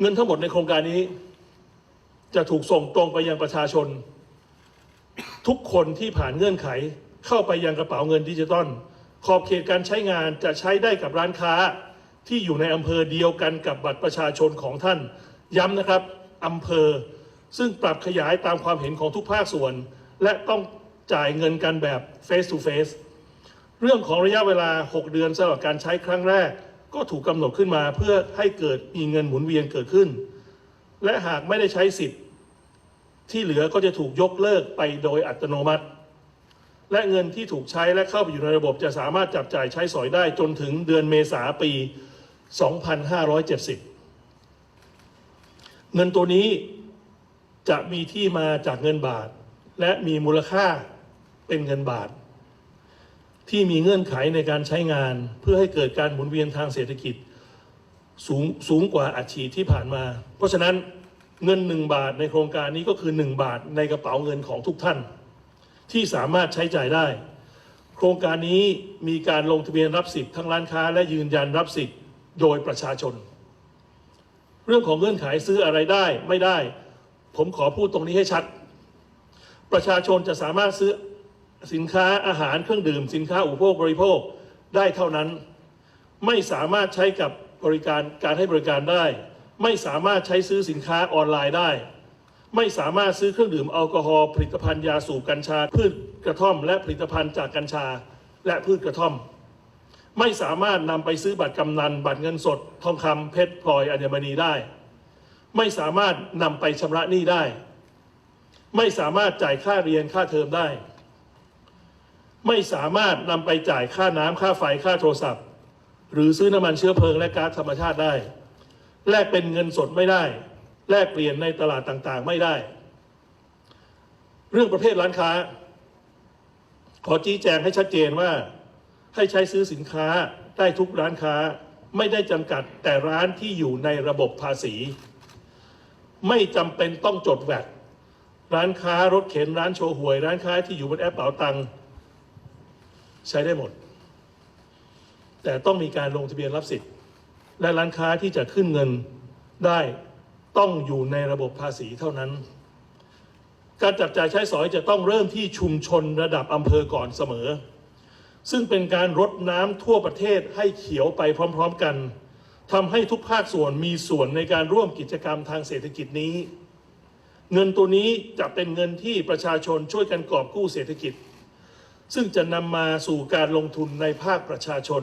เงินทั้งหมดในโครงการนี้ จะถูกส่งตรงไปยังประชาชน ทุกคนที่ผ่านเงื่อนไขเข้าไปยังกระเป๋าเงินดิจิตอลขอบเขตการใช้งานจะใช้ได้กับร้านค้าที่อยู่ในอำเภอเดียวกันกับบัตรประชาชนของท่าน ย้ำนะครับอำเภอ ซึ่งปรับขยายตามความเห็นของทุกภาคส่วน และต้องจ่ายเงินกันแบบ face to face เรื่องของระยะเวลา 6 เดือนสำหรับการใช้ครั้งแรก ก็ถูกกำหนดขึ้นมาเพื่อให้เกิดมีเงินหมุนเวียนเกิดขึ้น และหากไม่ได้ใช้สิทธิ์ ที่เหลือก็จะถูกยกเลิกไปโดยอัตโนมัติ และเงินที่ถูกใช้และเข้าไปอยู่ในระบบจะสามารถจับจ่ายใช้สอยได้จนถึงเดือนเมษาปี 2570 เงินตัวนี้จะมีที่มาจากเงินบาท และมีมูลค่าเป็นเงินบาท ที่มีเงื่อนไขในการใช้งาน เพื่อให้เกิดการหมุนเวียนทางเศรษฐกิจ สูงสูงกว่าอัดฉีดที่ผ่านมา เพราะฉะนั้นเงินหนึ่งบาทในโครงการนี้ก็คือหนึ่งบาทในกระเป๋าเงินของทุกท่าน ที่สามารถใช้จ่ายได้ โครงการนี้มีการลงทะเบียนรับสิทธิ์ทั้งร้านค้า และยืนยันรับสิทธิ์โดยประชาชน เรื่องของเงื่อนไขซื้ออะไรได้ไม่ได้ ผมขอพูดตรงนี้ให้ชัด ประชาชนจะสามารถซื้อ สินค้าอาหารเครื่องดื่ม สินค้าอุปโภคบริโภคได้เท่านั้น ไม่สามารถใช้กับบริการการให้บริการได้ ไม่สามารถใช้ซื้อสินค้าออนไลน์ได้ ไม่สามารถซื้อเครื่องดื่มแอลกอฮอล์ผลิตภัณฑ์ยาสูบกัญชา พืชกระท่อม และผลิตภัณฑ์จากกัญชา และพืชกระท่อม ไม่สามารถนำไปซื้อบัตรกำนัน บัตรเงินสด ทองคำเพชรพลอยอัญมณีได้ ไม่สามารถนำไปชำระหนี้ได้ ไม่สามารถจ่ายค่าเรียนค่าเทอมได้ ไม่สามารถนำไปจ่ายค่าน้ำค่าไฟค่าโทรศัพท์ หรือซื้อน้ำมันเชื้อเพลิงและก๊าซธรรมชาติได้ แลกเป็นเงินสดไม่ได้ แลกเปลี่ยนในตลาดต่างๆ ไม่ได้ เรื่องประเภทร้านค้า ขอชี้แจงให้ชัดเจนว่า ให้ใช้ซื้อสินค้าได้ทุกร้านค้าไม่ได้จำกัดแต่ร้านที่อยู่ในระบบภาษี ไม่จำเป็นต้องจดแวดร้านค้ารถเข็นร้านโชว์หวย ร้านค้าที่อยู่บนแอปเป๋าตังค์ ใช้ได้หมด แต่ต้องมีการลงทะเบียนรับสิทธิ์ และร้านค้าที่จะขึ้นเงินได้ต้องอยู่ในระบบภาษีเท่านั้น การจับจ่ายใช้สอยจะต้องเริ่มที่ชุมชนระดับอำเภอก่อนเสมอ ซึ่งเป็นการรดน้ำทั่วประเทศให้เขียวไปพร้อม ๆกันทำให้ทุกภาคส่วนมีส่วนในการร่วมกิจกรรมทางเศรษฐกิจนี้ เงินตัวนี้จะเป็นเงินที่ประชาชนช่วยกันกอบกู้เศรษฐกิจ ซึ่งจะนำมาสู่การลงทุนในภาคประชาชน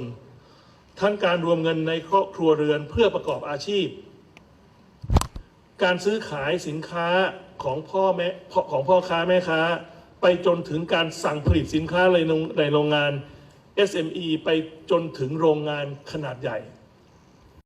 ทั้งการรวมเงินในครอบครัวเรือนเพื่อประกอบอาชีพ การซื้อขายสินค้าของพ่อแม่ของพ่อค้าแม่ค้า ไปจนถึงการสั่งผลิตสินค้าในโรงในโรงงาน SME ไปจนถึงโรงงานขนาดใหญ่